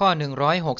ข้อ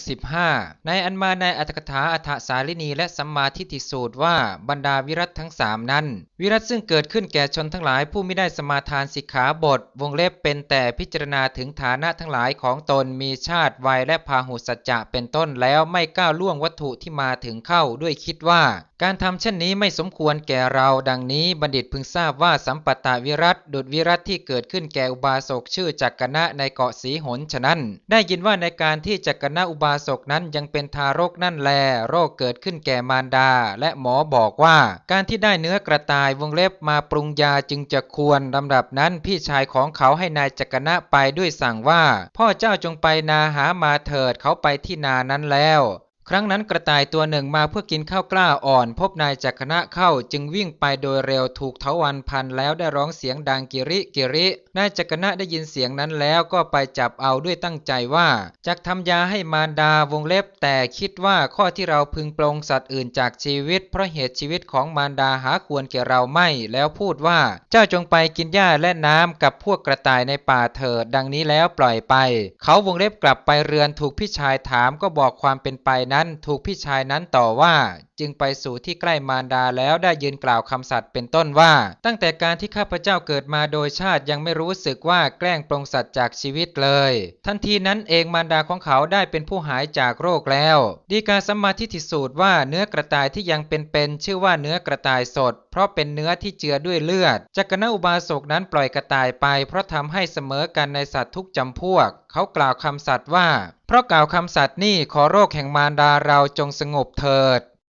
165 ในอันมาในอัตถกถาอัฏฐสาลินีและสัมมาทิฏฐิสูตรว่าบรรดาวิรัตทั้งสามนั้น วิรัตซึ่งเกิดขึ้นแก่ชนทั้งหลายผู้ไม่ได้สมาทานสิกขาบท วงเล็บเป็นแต่พิจารณาถึงฐานะทั้งหลายของตนมีชาติวัยและพาหุสัจจะเป็นต้นแล้วไม่ก้าวล่วงวัตถุที่มาถึงเข้าด้วยคิดว่าการทำเช่นนี้ไม่สมควรแก่เราดังนี้บัณฑิตพึงทราบว่าสัมปตาวิรัตดุจวิรัตที่เกิดขึ้นแก่อุบาสกชื่อจักกนะในเกาะสีหนฉะนั้น ได้ยินว่าในการที่จักกนะอุบาสกนั้นยังเป็นทารกนั่นแล โรคเกิดขึ้นแก่มารดา และหมอบอกว่า การที่ได้เนื้อกระต่ายวงเล็บมาปรุงยาจึงจะควรลำดับนั้นพี่ชายของเขาให้นายจักกนะไปด้วยสั่งว่า พ่อเจ้าจงไปนาหามาเถิดเขาไปที่นานั้นแล้ว ครั้งนั้นกระต่ายตัวหนึ่งมาเพื่อกินข้าวกล้าอ่อน พบนายจักรณะเข้าจึงวิ่งไปโดยเร็วถูกเถาวันพันแล้วได้ร้องเสียงดังกิริกิริ นายจักรณะได้ยินเสียงนั้นแล้วก็ไปจับเอาด้วยตั้งใจว่าจักทำยาให้มารดาวงเล็บ แต่คิดว่าข้อที่เราพึงปลงสัตว์อื่นจากชีวิต เพราะเหตุชีวิตของมารดาหาควรแก่เราไม่ แล้วพูดว่าเจ้าจงไปกินหญ้าและน้ำกับพวกกระต่ายในป่าเถิดดังนี้แล้วปล่อยไป เขาวงเล็บกลับไปเรือนถูกพี่ชายถามก็บอกความเป็นไปนนั้นถูกพี่ชายนั้นต่อว่าจึงไปสู่ที่ใกล้มารดาแล้วได้ยืนกล่าวคำสัตย์เป็นต้นว่า ตั้งแต่การที่ข้าพเจ้าเกิดมาโดยชาติยังไม่รู้สึกว่าแกล้งปรงสัตว์จากชีวิตเลย ทันทีนั้นเองมารดาของเขาได้เป็นผู้หายจากโรคแล้ว ดีกาสัมมาทิฏฐิสูตรว่าเนื้อกระต่ายที่ยังเป็นๆชื่อว่าเนื้อกระต่ายสด เพราะเป็นเนื้อที่เจือด้วยเลือดจักรณอุบาสกนั้นปล่อยกระต่ายไป เพราะทำให้เสมอกันในสัตว์ทุกจำพวก เขากล่าวคำสัตย์ว่า เพราะกล่าวคำสัตย์นี่ขอโรคแห่งมารดาเราจงสงบเถิด